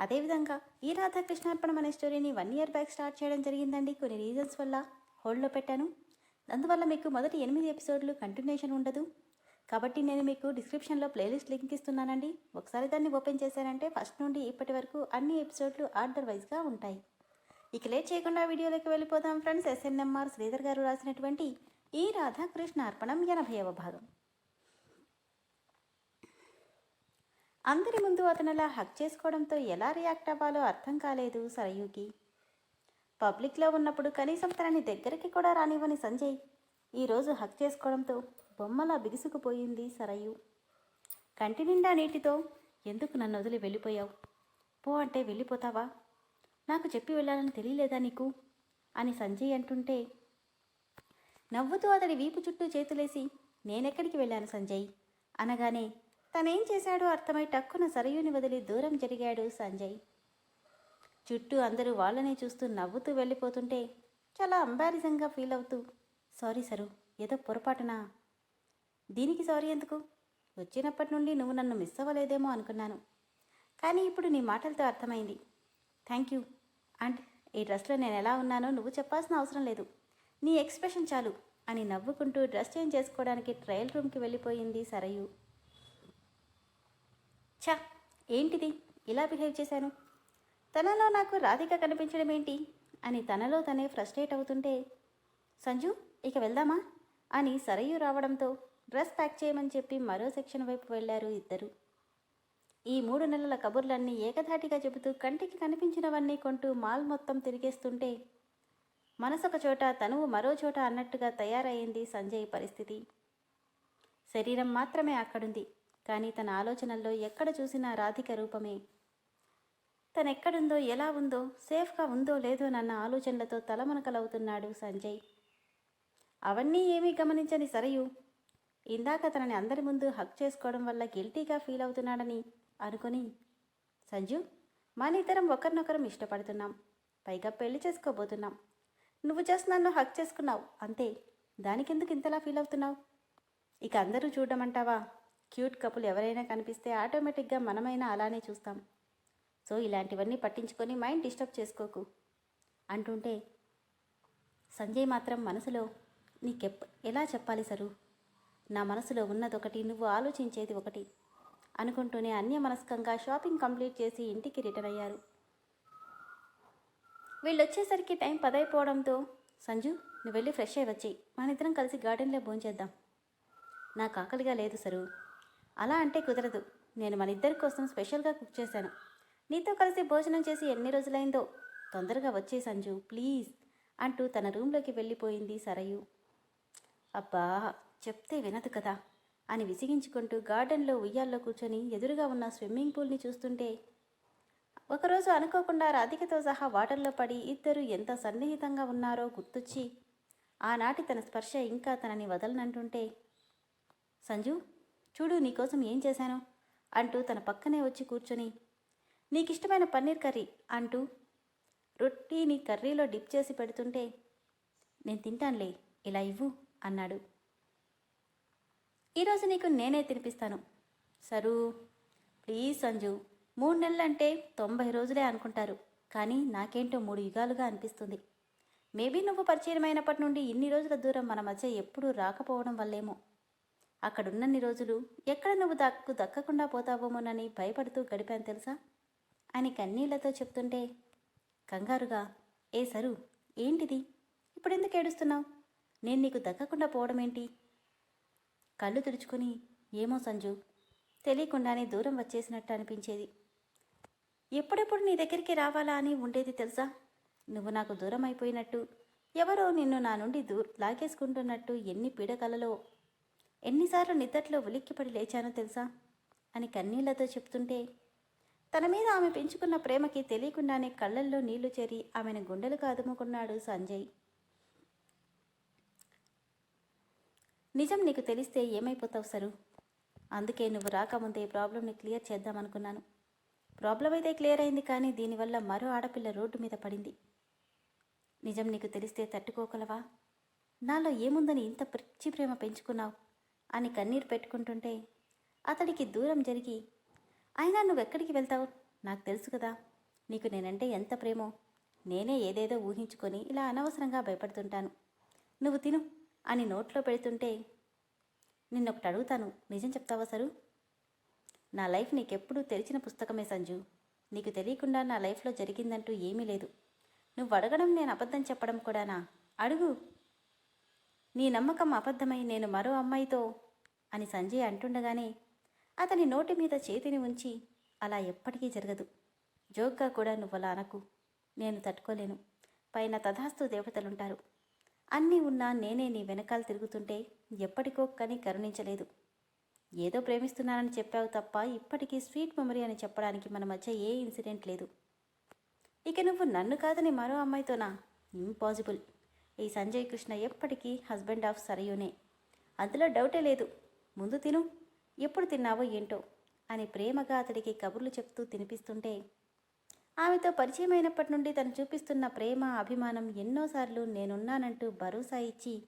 అదేవిధంగా ఈ రాధాకృష్ణార్పణం అనే స్టోరీని వన్ ఇయర్ బ్యాక్ స్టార్ట్ చేయడం జరిగిందండి. కొన్ని రీజన్స్ వల్ల హోల్డ్లో పెట్టాను. అందువల్ల మీకు మొదటి ఎనిమిది ఎపిసోడ్లు కంటిన్యూషన్ ఉండదు. కాబట్టి నేను మీకు డిస్క్రిప్షన్లో ప్లేలిస్ట్ లింక్ ఇస్తున్నానండి. ఒకసారి దాన్ని ఓపెన్ చేశారంటే ఫస్ట్ నుండి ఇప్పటి వరకు అన్ని ఎపిసోడ్లు ఆర్డర్ వైజ్గా ఉంటాయి. ఇక లేట్ చేయకుండా వీడియోలోకి వెళ్ళిపోదాం ఫ్రెండ్స్. ఎస్ఎన్ఎంఆర్ శ్రీధర్ గారు రాసినటువంటి ఈ రాధాకృష్ణ అర్పణం ఎనభైవ భాగం. అందరి ముందు అతను హక్ చేసుకోవడంతో ఎలా రియాక్ట్ అవ్వాలో అర్థం కాలేదు సరయుకి. పబ్లిక్లో ఉన్నప్పుడు కనీసం తనని దగ్గరికి కూడా రానివ్వని సంజయ్ ఈరోజు హక్ చేసుకోవడంతో బొమ్మలా బిగుసుకుపోయింది సరయు. కంటి నిండా నీటితో ఎందుకు నన్ను వదిలి వెళ్ళిపోయావు? పో అంటే వెళ్ళిపోతావా? నాకు చెప్పి వెళ్ళాలని తెలియలేదా నీకు? అని సంజయ్ అంటుంటే నవ్వుతూ అతడి వీపు చుట్టూ చేతులేసి నేనెక్కడికి వెళ్ళాను సంజయ్? అనగానే తనేం చేశాడో అర్థమై టక్కున సరయుని వదిలి దూరం జరిగాడు సంజయ్. చుట్టూ అందరూ వాళ్ళనే చూస్తూ నవ్వుతూ వెళ్ళిపోతుంటే చాలా అంబారిజంగా ఫీల్ అవుతూ సారీ సరు ఏదో పొరపాటునా? దీనికి సారీ ఎందుకు? వచ్చినప్పటి నుండి నువ్వు నన్ను మిస్ అవ్వలేదేమో అనుకున్నాను. కానీ ఇప్పుడు నీ మాటలతో అర్థమైంది. Thank you. అండ్ ఈ డ్రెస్లో నేను ఎలా ఉన్నానో నువ్వు చెప్పాల్సిన అవసరం లేదు. నీ ఎక్స్ప్రెషన్ చాలు అని నవ్వుకుంటూ డ్రెస్ చేంజ్ చేసుకోవడానికి ట్రయల్ రూమ్కి వెళ్ళిపోయింది సరయు. ఛా ఏంటిది? ఇలా బిహేవ్ చేశాను? తనలో నాకు రాధిక కనిపించడం ఏంటి? అని తనలో తనే ఫ్రస్ట్రేట్ అవుతుంటే సంజు ఇక వెళ్దామా? అని సరయు రావడంతో డ్రెస్ ప్యాక్ చేయమని చెప్పి మరో సెక్షన్ వైపు వెళ్ళారు ఇద్దరు. ఈ మూడు నెలల కబుర్లన్నీ ఏకధాటిగా చెబుతూ కంటికి కనిపించినవన్నీ కొంటూ మాల్ మొత్తం తిరిగేస్తుంటే మనసొక చోట తనువు మరో చోట అన్నట్టుగా తయారయ్యింది సంజయ్ పరిస్థితి. శరీరం మాత్రమే అక్కడుంది. కానీ తన ఆలోచనల్లో ఎక్కడ చూసినా రాధిక రూపమే. తనెక్కడుందో ఎలా ఉందో సేఫ్గా ఉందో లేదో నన్న ఆలోచనలతో తలమునకలవుతున్నాడు సంజయ్. అవన్నీ ఏమీ గమనించని సరయు ఇందాక తనని అందరి ముందు హక్ చేసుకోవడం వల్ల గిల్టీగా ఫీల్ అవుతున్నాడని అనుకుని సంజు మనిద్దరం ఒకరినొకరం ఇష్టపడుతున్నాం. పైగా పెళ్ళి చేసుకోబోతున్నాం. నువ్వు జస్ట్ నన్ను హక్ చేసుకున్నావు అంతే. దానికెందుకు ఇంతలా ఫీల్ అవుతున్నావు? ఇక అందరూ చూడమంటావా? క్యూట్ కపుల్ ఎవరైనా కనిపిస్తే ఆటోమేటిక్గా మనమైనా అలానే చూస్తాం. సో ఇలాంటివన్నీ పట్టించుకొని మైండ్ డిస్టర్బ్ చేసుకోకు. అంటుంటే సంజయ్ మాత్రం మనసులో నీకెప్ ఎలా చెప్పాలి సరు? నా మనసులో ఉన్నదొకటి నువ్వు ఆలోచించేది ఒకటి అనుకుంటూనే అన్యమనస్కంగా షాపింగ్ కంప్లీట్ చేసి ఇంటికి రిటర్న్ అయ్యారు. వీళ్ళు వచ్చేసరికి టైం పదైపోవడంతో సంజు నువ్వు వెళ్ళి ఫ్రెష్ అయ్యి వచ్చేయి. మన ఇద్దరం కలిసి గార్డెన్లో భోంచేద్దాం. నాకు ఆకలిగా లేదు సరు. అలా అంటే కుదరదు. నేను మన ఇద్దరి కోసం స్పెషల్గా కుక్ చేశాను. నీతో కలిసి భోజనం చేసి ఎన్ని రోజులైందో తొందరగా వచ్చే సంజు ప్లీజ్ అంటూ తన రూమ్లోకి వెళ్ళిపోయింది సరయు. అబ్బా చెప్తే వినదు కదా అని విసిగించుకుంటూ గార్డెన్లో ఉయ్యాల్లో కూర్చొని ఎదురుగా ఉన్న స్విమ్మింగ్ పూల్ని చూస్తుంటే ఒకరోజు అనుకోకుండా రాధికతో సహా వాటర్లో పడి ఇద్దరు ఎంత సన్నిహితంగా ఉన్నారో గుర్తొచ్చి ఆనాటి తన స్పర్శ ఇంకా తనని వదలనంటుంటే సంజు చూడు నీకోసం ఏం చేశాను? అంటూ తన పక్కనే వచ్చి కూర్చొని నీకిష్టమైన పన్నీర్ కర్రీ అంటూ రొట్టీని కర్రీలో డిప్ చేసి పెడుతుంటే నేను తింటానులే ఇలా ఇవ్వు అన్నాడు. ఈరోజు నీకు నేనే తినిపిస్తాను. సరు ప్లీజ్ సంజు మూడు నెలలంటే తొంభై రోజులే అనుకుంటారు కానీ నాకేంటో మూడు యుగాలుగా అనిపిస్తుంది. మేబీ నువ్వు పరిచయమైనప్పటి నుండి ఇన్ని రోజుల దూరం మన మధ్య ఎప్పుడూ రాకపోవడం వల్లేమో. అక్కడున్నన్ని రోజులు ఎక్కడ నువ్వు దక్కు దక్కకుండా పోతావేమోనని భయపడుతూ గడిపాను తెలుసా? అని కన్నీళ్ళతో చెప్తుంటే కంగారుగా ఏ సరు ఏంటిది? ఇప్పుడెందుకు ఏడుస్తున్నావు? నేను నీకు దక్కకుండా పోవడం ఏంటి కళ్ళు తుడుచుకుని ఏమో సంజు తెలియకుండానే దూరం వచ్చేసినట్టు అనిపించేది. ఎప్పుడెప్పుడు నీ దగ్గరికి రావాలా అని ఉండేది తెలుసా? నువ్వు నాకు దూరం అయిపోయినట్టు ఎవరో నిన్ను నా నుండి దూ లాగేసుకుంటున్నట్టు ఎన్ని పీడకలలో ఎన్నిసార్లు నిద్దట్లో ఉలిక్కిపడి లేచానో తెలుసా? అని కన్నీళ్ళతో చెప్తుంటే తన మీద ఆమె పెంచుకున్న ప్రేమకి తెలియకుండానే కళ్ళల్లో నీళ్ళు చేరి ఆమెను గుండెలకు అదుముకున్నాడు సంజయ్. నిజం నీకు తెలిస్తే ఏమైపోతావు సరు? అందుకే నువ్వు రాకముందే ప్రాబ్లంని క్లియర్ చేద్దామనుకున్నాను. ప్రాబ్లం అయితే క్లియర్ అయింది కానీ దీనివల్ల మరో ఆడపిల్ల రోడ్డు మీద పడింది. నిజం నీకు తెలిస్తే తట్టుకోగలవా? నాలో ఏముందని ఇంత పిచ్చి ప్రేమ పెంచుకున్నావు? అని కన్నీరు పెట్టుకుంటుంటే అతడికి దూరం జరిగి అయినా నువ్వెక్కడికి వెళ్తావు? నాకు తెలుసు కదా. నీకు నేనంటే ఎంత ప్రేమో. నేనే ఏదేదో ఊహించుకొని ఇలా అనవసరంగా భయపడుతుంటాను. నువ్వు తిను అని నోట్లో పెడుతుంటే నిన్నొకటి అడుగుతాను. నిజం చెప్తావా సరు? నా లైఫ్ నీకెప్పుడూ తెరిచిన పుస్తకమే సంజు. నీకు తెలియకుండా నా లైఫ్లో జరిగిందంటూ ఏమీ లేదు. నువ్వు అడగడం నేను అబద్ధం చెప్పడం కూడానా? అడుగు. నీ నమ్మకం అబద్ధమై నేను మరో అమ్మాయితో అని సంజయ్ అంటుండగానే అతని నోటి మీద చేతిని ఉంచి అలా ఎప్పటికీ జరగదు. జోక్గా కూడా నువ్వు అలా అనకు. నేను తట్టుకోలేను. పైన తథాస్తు దేవతలుంటారు. అన్నీ ఉన్నా నేనే నీ వెనకాల తిరుగుతుంటే ఎప్పటికో కని కరుణించలేదు. ఏదో ప్రేమిస్తున్నానని చెప్పావు తప్ప ఇప్పటికీ స్వీట్ మెమరీ అని చెప్పడానికి మన మధ్య ఏ ఇన్సిడెంట్ లేదు. ఇక నువ్వు నన్ను కాదని మరో అమ్మాయితోనా? ఇంపాసిబుల్. ఈ సంజయ్ కృష్ణ ఎప్పటికీ హస్బెండ్ ఆఫ్ సరయునే. అందులో డౌటే లేదు. ముందు తిను ఎప్పుడు తిన్నావో ఏంటో అని ప్రేమగా అతడికి కబుర్లు చెప్తూ తినిపిస్తుంటే ఆమెతో పరిచయం అయినప్పటి నుండి తను చూపిస్తున్న ప్రేమ అభిమానం ఎన్నోసార్లు నేనున్నానంటూ భరోసా ఇచ్చి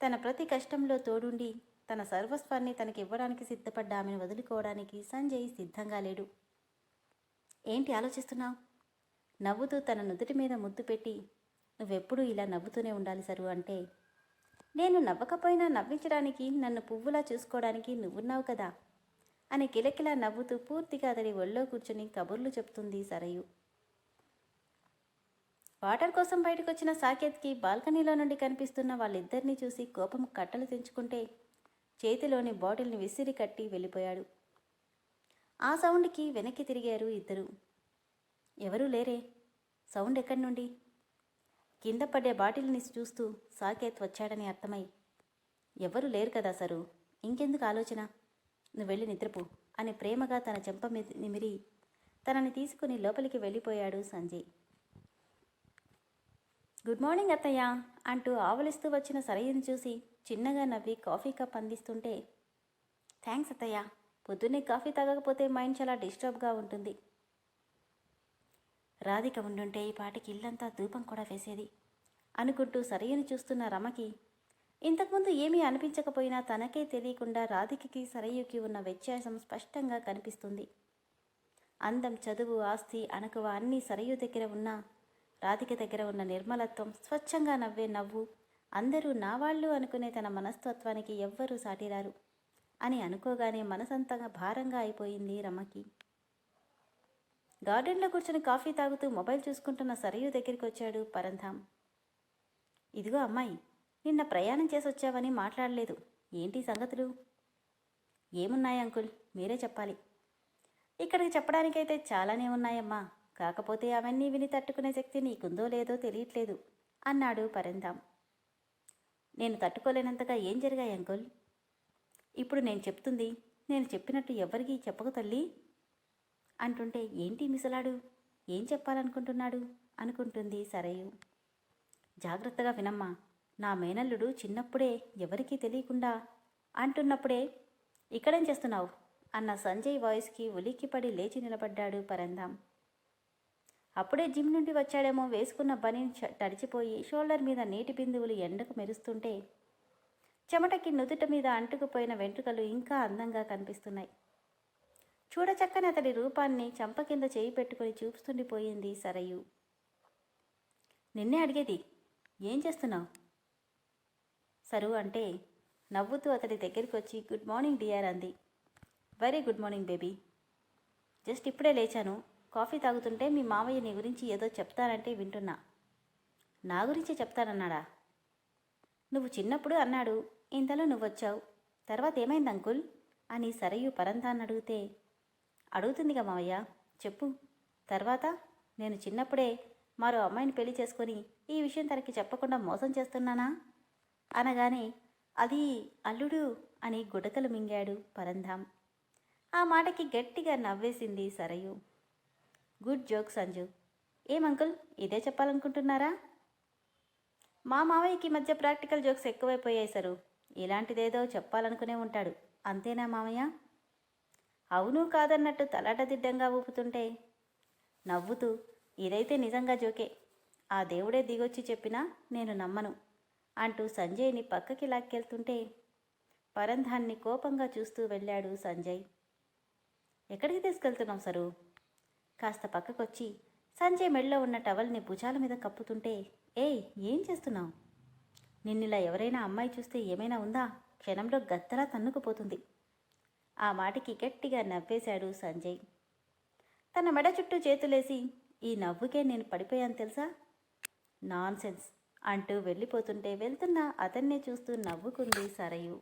తన ప్రతి కష్టంలో తోడుండి తన సర్వస్వాన్ని తనకి ఇవ్వడానికి సిద్ధపడ్డ ఆమెను వదులుకోవడానికి సంజయ్ సిద్ధంగా లేడు. ఏంటి ఆలోచిస్తున్నావు? నవ్వుతూ తన నుదుటి మీద ముద్దు పెట్టి నువ్వెప్పుడు ఇలా నవ్వుతూనే ఉండాలి సరు అంటే నేను నవ్వకపోయినా నవ్వించడానికి నన్ను పువ్వులా చూసుకోవడానికి నువ్వున్నావు కదా అని కిలకిలా నవ్వుతూ పూర్తిగా అతడి ఒళ్ళో కూర్చుని కబుర్లు చెప్తుంది సరయు. వాటర్ కోసం బయటకు వచ్చిన సాకేత్కి బాల్కనీలో నుండి కనిపిస్తున్న వాళ్ళిద్దరినీ చూసి కోపం కట్టలు తెంచుకుంటే చేతిలోని బాటిల్ని విసిరి కట్టి వెళ్ళిపోయాడు. ఆ సౌండ్కి వెనక్కి తిరిగారు ఇద్దరు. ఎవరూ లేరే. సౌండ్ ఎక్కడి నుండి? కింద పడే బాటిల్ని చూస్తూ సాకేత్ వచ్చాడని అర్థమై ఎవరు లేరు కదా సరు ఇంకెందుకు ఆలోచన? నువ్వు వెళ్ళి నిద్రపో అని ప్రేమగా తన చెంప నిమిరి తనని తీసుకుని లోపలికి వెళ్ళిపోయాడు సంజయ్. గుడ్ మార్నింగ్ అత్తయ్య అంటూ ఆవలిస్తూ వచ్చిన సరయ్యను చూసి చిన్నగా నవ్వి కాఫీ కప్ అందిస్తుంటే థ్యాంక్స్ అత్తయ్య పొద్దున్నే కాఫీ తాగకపోతే మైండ్ చాలా డిస్టర్బ్గా ఉంటుంది. రాధిక ఉండుంటే ఈ పాటికి ఇల్లంతా ధూపం కూడా వేసేది అనుకుంటూ సరయ్యను చూస్తున్న రమకి ఇంతకుముందు ఏమీ అనిపించకపోయినా తనకే తెలియకుండా రాధికకి సరయ్యుకి ఉన్న వ్యత్యాసం స్పష్టంగా కనిపిస్తుంది. అందం చదువు ఆస్తి అణకువ అన్నీ సరయు దగ్గర ఉన్నా రాధిక దగ్గర ఉన్న నిర్మలత్వం స్వచ్ఛంగా నవ్వే నవ్వు అందరూ నా వాళ్ళు అనుకునే తన మనస్తత్వానికి ఎవ్వరూ సాటిరారు అని అనుకోగానే మనసంతగా భారంగా అయిపోయింది రమకి. గార్డెన్లో కూర్చొని కాఫీ తాగుతూ మొబైల్ చూసుకుంటున్న సరయు దగ్గరికి వచ్చాడు పరంధామ్. ఇదిగో అమ్మాయి నిన్న ప్రయాణం చేసి వచ్చావని మాట్లాడలేదు. ఏంటి సంగతులు? ఏమున్నాయి అంకుల్? మీరే చెప్పాలి. ఇక్కడికి చెప్పడానికైతే చాలానే ఉన్నాయమ్మా. కాకపోతే అవన్నీ విని తట్టుకునే శక్తి నీకుందో లేదో తెలియట్లేదు అన్నాడు పరంధామ్. నేను తట్టుకోలేనంతగా ఏం జరిగాయి అంకుల్? ఇప్పుడు నేను చెప్తుంది నేను చెప్పినట్టు ఎవరికీ చెప్పకు తల్లి. అంటుంటే ఏంటి మిసలాడు? ఏం చెప్పాలనుకుంటున్నాడు? అనుకుంటుంది సరయు. జాగ్రత్తగా వినమ్మా. నా మేనల్లుడు చిన్నప్పుడే ఎవరికీ తెలియకుండా అంటున్నప్పుడే ఇక్కడేం చేస్తున్నావు? అన్న సంజయ్ వాయిస్కి ఉలిక్కిపడి లేచి నిలబడ్డాడు పరంధాం అప్పుడే జిమ్ నుండి వచ్చాడేమో వేసుకున్న బని తడిచిపోయి షోల్డర్ మీద నీటి బిందువులు ఎండకు మెరుస్తుంటే చెమటకి నుదుట మీద అంటుకుపోయిన వెంట్రుకలు ఇంకా అందంగా కనిపిస్తున్నాయి. చూడచక్కని అతడి రూపాన్ని చంప కింద చేయి పెట్టుకుని చూపుతుండిపోయింది సరయు. నిన్నే అడిగేది ఏం చేస్తున్నావు? సరు అంటే నవ్వుతూ అతడి దగ్గరికి వచ్చి గుడ్ మార్నింగ్ డియర్ అంది. Very good morning baby. Just ఇప్పుడే లేచాను. కాఫీ తాగుతుంటే మీ మామయ్య నీ గురించి ఏదో చెప్తానంటే వింటున్నా. నా గురించి చెప్తానన్నాడా? నువ్వు చిన్నప్పుడు అన్నాడు ఇంతలో నువ్వు వచ్చావు తర్వాత ఏమైంది అంకుల్? అని సరయు పరంతాన్ని అడిగితే అడుగుతుందిగా మావయ్య. చెప్పు. తర్వాత నేను చిన్నప్పుడే మరో అమ్మాయిని పెళ్ళి చేసుకొని ఈ విషయం తనకి చెప్పకుండా మోసం చేస్తున్నానా? అనగానే అది అల్లుడు అని గుడకలు మింగాడు పరంధాం ఆ మాటకి గట్టిగా నవ్వేసింది సరయు. Good joke Sanju. ఏం అంకుల్ ఇదే చెప్పాలనుకుంటున్నారా? మా మావయ్యకి మధ్య ప్రాక్టికల్ జోక్స్ ఎక్కువైపోయాయి సరు. ఇలాంటిదేదో చెప్పాలనుకునే ఉంటాడు. అంతేనా మామయ్య అవును కాదన్నట్టు తలాటదిడ్డంగా ఊపుతుంటే? నవ్వుతూ ఇదైతే నిజంగా జోకే. ఆ దేవుడే దిగొచ్చి చెప్పినా నేను నమ్మను అంటూ సంజయ్ని పక్కకి లాక్కెళ్తుంటే పరంధాన్ని కోపంగా చూస్తూ వెళ్ళాడు సంజయ్. ఎక్కడికి తీసుకెళ్తున్నాం సరు? కాస్త పక్కకొచ్చి సంజయ్ మెడలో ఉన్న టవల్ని భుజాల మీద కప్పుతుంటే ఏయ్ ఏం చేస్తున్నావు? నిన్నిలా ఎవరైనా అమ్మాయి చూస్తే ఏమైనా ఉందా? క్షణంలో గత్తలా తన్నుకుపోతుంది. ఆ మాటకి గట్టిగా నవ్వేశాడు సంజయ్. తన మెడ చుట్టూ చేతులేసి ఈ నవ్వుకే నేను పడిపోయాను తెలుసా? నాన్సెన్స్ అంటూ వెళ్ళిపోతుంటే వెళ్తున్న అతన్నే చూస్తూ నవ్వుకుంది సరయు.